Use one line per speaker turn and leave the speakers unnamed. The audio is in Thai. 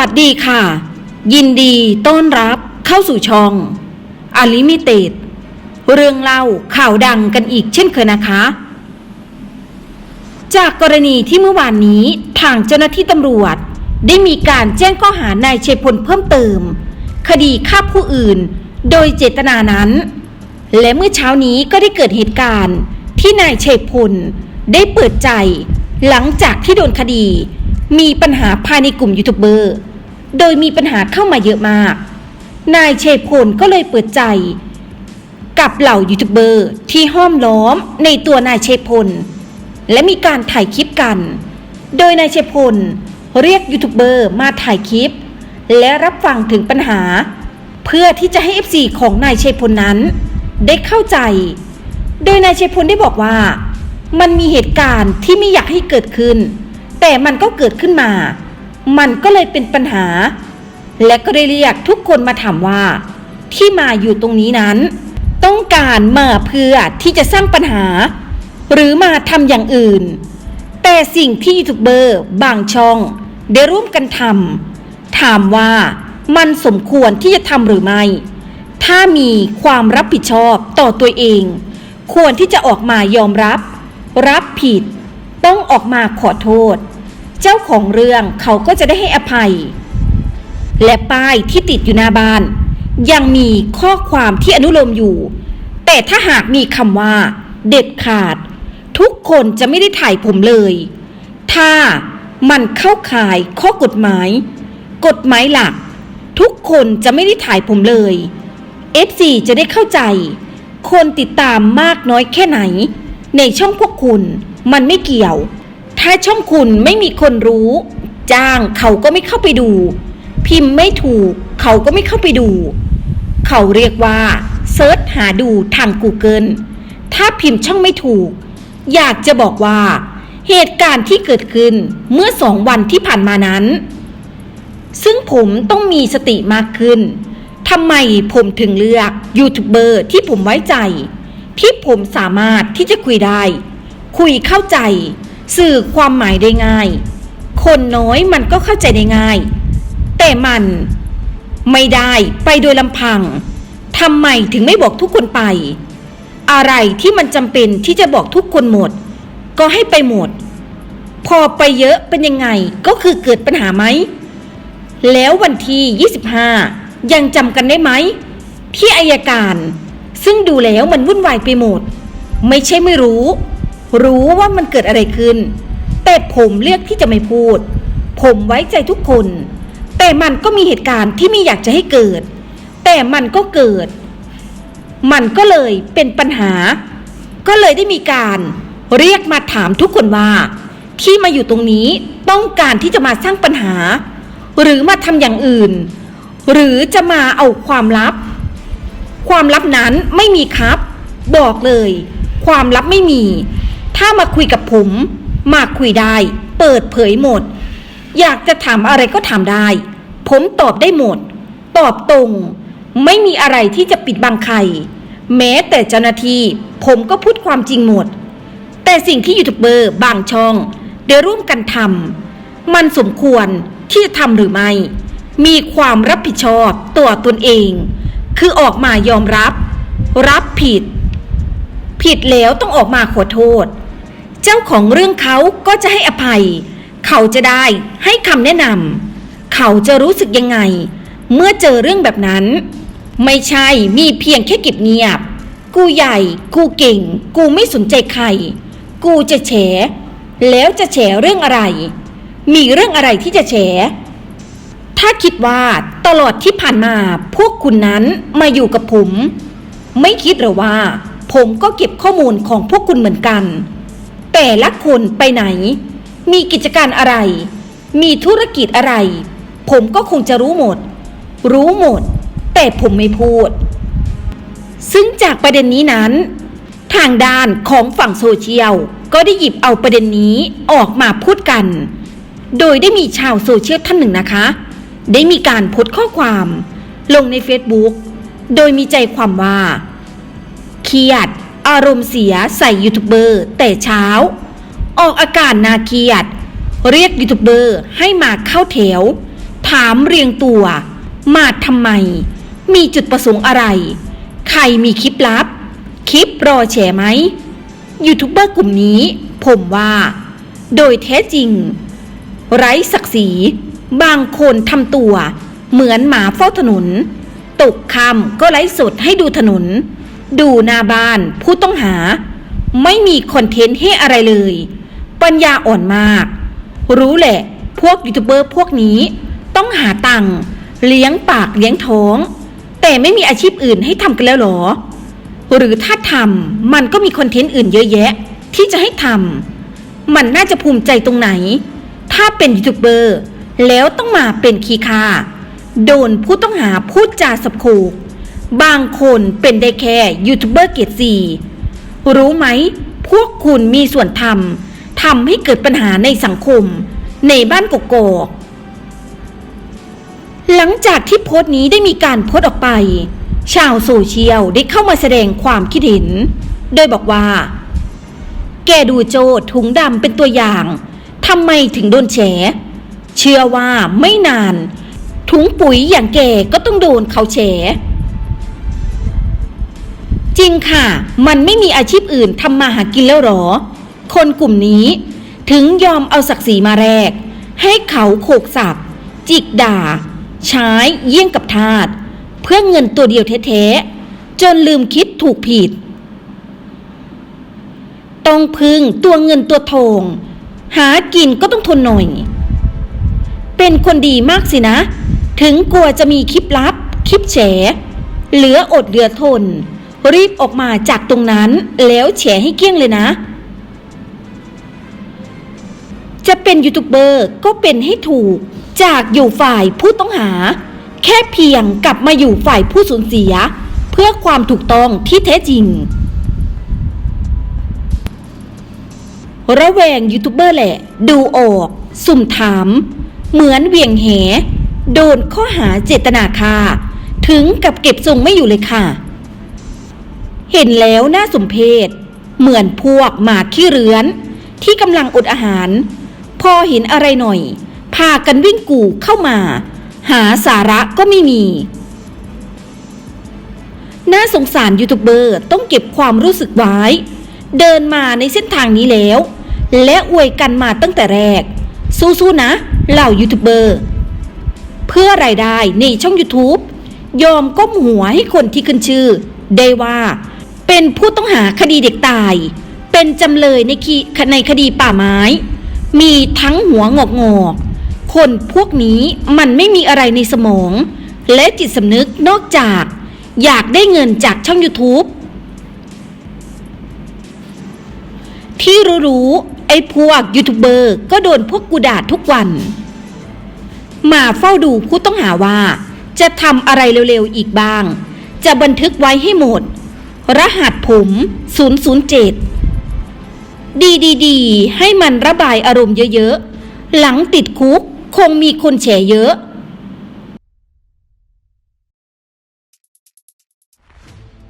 สวัสดีค่ะ ยินดีต้อนรับเข้าสู่ช่องอลิมิเต็ดเรื่องเล่าข่าวดังกันอีกเช่นเคยนะคะ จากกรณีที่เมื่อวานนี้ทางเจ้าหน้าที่ตำรวจ ได้มีการแจ้งข้อหานายชัยพลเพิ่มเติม คดีฆ่าผู้อื่น โดยเจตนานั้น และเมื่อเช้านี้ก็ได้เกิดเหตุการณ์ ที่นายชัยพลได้เปิดใจ หลังจากที่โดนคดีมีปัญหาภายในกลุ่มยูทูบเบอร์ โดยมีปัญหาเข้ามาเยอะมาก นายเชพลก็เลยเปิดใจ กับเหล่ายูทูบเบอร์ที่ห้อมล้อมในตัวนายเชพล และมีการถ่ายคลิปกัน โดยนายเชพลเรียกยูทูบเบอร์มาถ่ายคลิป และรับฟังถึงปัญหา เพื่อที่จะให้ FC ของนายเชพลนั้น ได้เข้าใจ โดยนายเชพลได้บอกว่า มันมีเหตุการณ์ที่ไม่อยากให้เกิดขึ้น แต่มันก็เกิดขึ้นมา มันก็เลยเป็นปัญหา และก็ได้เรียกทุกคนมาถามว่า ที่มาอยู่ตรงนี้นั้น ต้องการมาเพื่อที่จะสร้างปัญหา หรือมาทำอย่างอื่น แต่สิ่งที่ยูทูบเบอร์บางช่อง ได้ร่วมกันทำถามว่ามันสมควรที่จะทำหรือไม่ ถ้ามีความรับผิดชอบต่อตัวเอง ควรที่จะออกมายอมรับ รับผิด ต้องออกมาขอโทษ เจ้าของเรื่องเขาก็จะได้ให้อภัย และป้ายที่ติดอยู่หน้าบ้าน ยังมีข้อความที่อนุโลมอยู่ แต่ถ้าหากมีคำว่า เด็ดขาด ทุกคนจะไม่ได้ถ่ายผมเลย ถ้ามันเข้าข่ายข้อกฎหมาย กฎหมายหลัก ทุกคนจะไม่ได้ถ่ายผมเลย FC จะได้เข้าใจ คนติดตามมากน้อยแค่ไหน ในช่องพวกคุณ มันไม่เกี่ยว ถ้าช่องคุณไม่มีคนรู้ จ้างเขาก็ไม่เข้าไปดู พิมพ์ไม่ถูก เขาก็ไม่เข้าไปดู เขาเรียกว่าเซิร์ชหาดูทาง Google ถ้าพิมพ์ช่องไม่ถูก อยากจะบอกว่า เหตุการณ์ที่เกิดขึ้นเมื่อสองวันที่ผ่านมานั้น ซึ่งผมต้องมีสติมากขึ้นทำไมผมถึงเลือกยูทูบเบอร์ที่ผมไว้ใจ ที่ผมสามารถที่จะคุยได้ คุยเข้าใจ สื่อความหมายได้ง่าย คนน้อยมันก็เข้าใจได้ง่าย แต่มันไม่ได้ไปโดยลำพังทำไมถึงไม่บอกทุกคนไป อะไรที่มันจำเป็นที่จะบอกทุกคนหมด ก็ให้ไปหมด พอไปเยอะเป็นยังไงก็คือเกิดปัญหาไหม แล้ววันที่ 25 ยังจำกันได้ไหม ที่อายการ ซึ่งดูแล้วมันวุ่นวายไปหมด ไม่ใช่ไม่รู้ รู้ว่ามันเกิดอะไรขึ้น แต่ผมเลือกที่จะไม่พูด ผมไว้ใจทุกคน แต่มันก็มีเหตุการณ์ที่ไม่อยากจะให้เกิด แต่มันก็เกิด มันก็เลยเป็นปัญหา ก็เลยได้มีการเรียกมาถามทุกคนว่า ที่มาอยู่ตรงนี้ต้องการที่จะมาสร้างปัญหา หรือมาทำอย่างอื่น หรือจะมาเอาความลับ ความลับนั้นไม่มีครับ บอกเลย ความลับไม่มี ถ้ามาคุยกับผม มาคุยได้ เปิดเผยหมด อยากจะถามอะไรก็ถามได้ ผมตอบได้หมด ตอบตรง ไม่มีอะไรที่จะปิดบังใคร แม้แต่เจ้าหน้าที่ผมก็พูดความจริงหมด แต่สิ่งที่ยูทูบเบอร์บางช่องได้ร่วมกันทำมันสมควรที่จะทำหรือไม่ มีความรับผิดชอบตัวตนเอง คือออกมายอมรับ รับผิด ผิดแล้วต้องออกมาขอโทษ เจ้าของเรื่องเขาก็จะให้อภัย เขาจะได้ให้คำแนะนำเขาจะรู้สึกยังไง เมื่อเจอเรื่องแบบนั้น ไม่ใช่มีเพียงแค่เก็บเงียบ กูใหญ่ กูเก่ง กูไม่สนใจใคร กูจะแฉ แล้วจะแฉเรื่องอะไร มีเรื่องอะไรที่จะแฉถ้าคิดว่าตลอดที่ผ่านมาพวกคุณนั้นมาอยู่กับผม ไม่คิดหรือว่า ผมก็เก็บข้อมูลของพวกคุณเหมือนกัน แต่ละคนไปไหน มีกิจการอะไร มีธุรกิจอะไร ผมก็คงจะรู้หมด รู้หมด แต่ผมไม่พูด ซึ่งจากประเด็นนี้นั้น ทางด้านของฝั่งโซเชียลก็ได้หยิบเอาประเด็นนี้ออกมาพูดกัน โดยได้มีชาวโซเชียลท่านหนึ่งนะคะ ได้มีการโพสต์ข้อความ ลงใน Facebook โดยมีใจความว่า เครียด อารมณ์เสียใส่ยูทูบเบอร์แต่เช้า ออกอาการนาเกียดเรียกยูทูบเบอร์ให้มาเข้าแถว ถามเรียงตัว มาทำไม มีจุดประสงค์อะไร ใครมีคลิปลับ คลิปรอแฉไหมยูทูบเบอร์กลุ่มนี้ผมว่า โดยแท้จริง ไร้ศักดิ์ศรีบางคนทำตัว เหมือนหมาเฝ้าถนน ตกคำก็ไลฟ์สดให้ดูถนน ดูหน้าบ้านผู้ต้องหา ไม่มีคอนเทนต์ให้อะไรเลย ปัญญาอ่อนมาก รู้แหละ พวกยูทูบเบอร์พวกนี้ต้องหาตังค์เลี้ยงปากเลี้ยงท้อง แต่ไม่มีอาชีพอื่นให้ทำกันแล้วหรอ หรือถ้าทำมันก็มีคอนเทนต์อื่นเยอะแยะ ที่จะให้ทำมันน่าจะภูมิใจตรงไหน ถ้าเป็นยูทูบเบอร์แล้วต้องมาเป็นคีคาโดนผู้ต้องหาพูดจาสะโขก บางคนเป็นได้แค่ยูทูบเบอร์เกียรติสีรู้ไหม พวกคุณมีส่วนทำทำให้เกิดปัญหาในสังคม ในบ้านกกอกหลังจากที่โพสต์นี้ได้มีการโพสต์ออกไป ชาวโซเชียลได้เข้ามาแสดงความคิดเห็น โดยบอกว่า แกดูโจถุงดำเป็นตัวอย่างทำไมถึงโดนแฉ เชื่อว่าไม่นาน ถุงปุ๋ยอย่างแกก็ต้องโดนเขาแฉ จริงค่ะ มันไม่มีอาชีพอื่นทำมาหากินแล้วหรอ คนกลุ่มนี้ ถึงยอมเอาศักดิ์ศรีมาแรก ให้เขาโขกสับจิกด่า ใช้เยี่ยงกับทาสเพื่อเงินตัวเดียวแท้ๆจนลืมคิดถูกผิด ต้องพึ่งตัวเงินตัวทองหากินก็ต้องทนหน่อย เป็นคนดีมากสินะ ถึงกลัวจะมีคลิปลับ คลิปแฉเหลืออดเหลือทน รีบออกมาจากตรงนั้นแล้วแฉให้เกี้ยงเลยนะ จะเป็นยูทูบเบอร์ก็เป็นให้ถูก จากอยู่ฝ่ายผู้ต้องหา แค่เพียงกลับมาอยู่ฝ่ายผู้สูญเสีย เพื่อความถูกต้องที่แท้จริง ระแวงยูทูบเบอร์แหละ ดูออก สุ่มถาม เหมือนเหวี่ยงแห โดนข้อหาเจตนาค่าถึงกับเก็บทรงไม่อยู่เลยค่ะ เห็นแล้วน่าสมเพชเหมือนพวกหมาขี้เรือน ที่กำลังอดอาหาร พอเห็นอะไรหน่อย พากันวิ่งกู่เข้ามา หาสาระก็ไม่มี น่าสงสารยูทูบเบอร์ต้องเก็บความรู้สึกไว้ เดินมาในเส้นทางนี้แล้ว และอวยกันมาตั้งแต่แรก สู้ๆนะ เหล่ายูทูบเบอร์ เพื่อรายได้ในช่อง YouTube ยอมก้มหัวให้คนที่ขึ้นชื่อ ได้ว่า เป็นผู้ต้องหาคดีเด็กตาย เป็นจำเลยในคในคดีป่าไม้ มีทั้งหัวงอกงอกคนพวกนี้มันไม่มีอะไรในสมอง และจิตสำนึกนอกจาก อยากได้เงินจากช่อง YouTube ที่รู้ๆไอ้พวกยูทูบเบอร์ก็โดนพวกกูด่าทุกวัน มาเฝ้าดูผู้ต้องหาว่า จะทำอะไรเร็วๆอีกบ้าง จะบันทึกไว้ให้หมด รหัสผม 007 ดีดีดีให้มันระบายอารมณ์เยอะๆ หลังติดคุกคงมีคนแฉเยอะ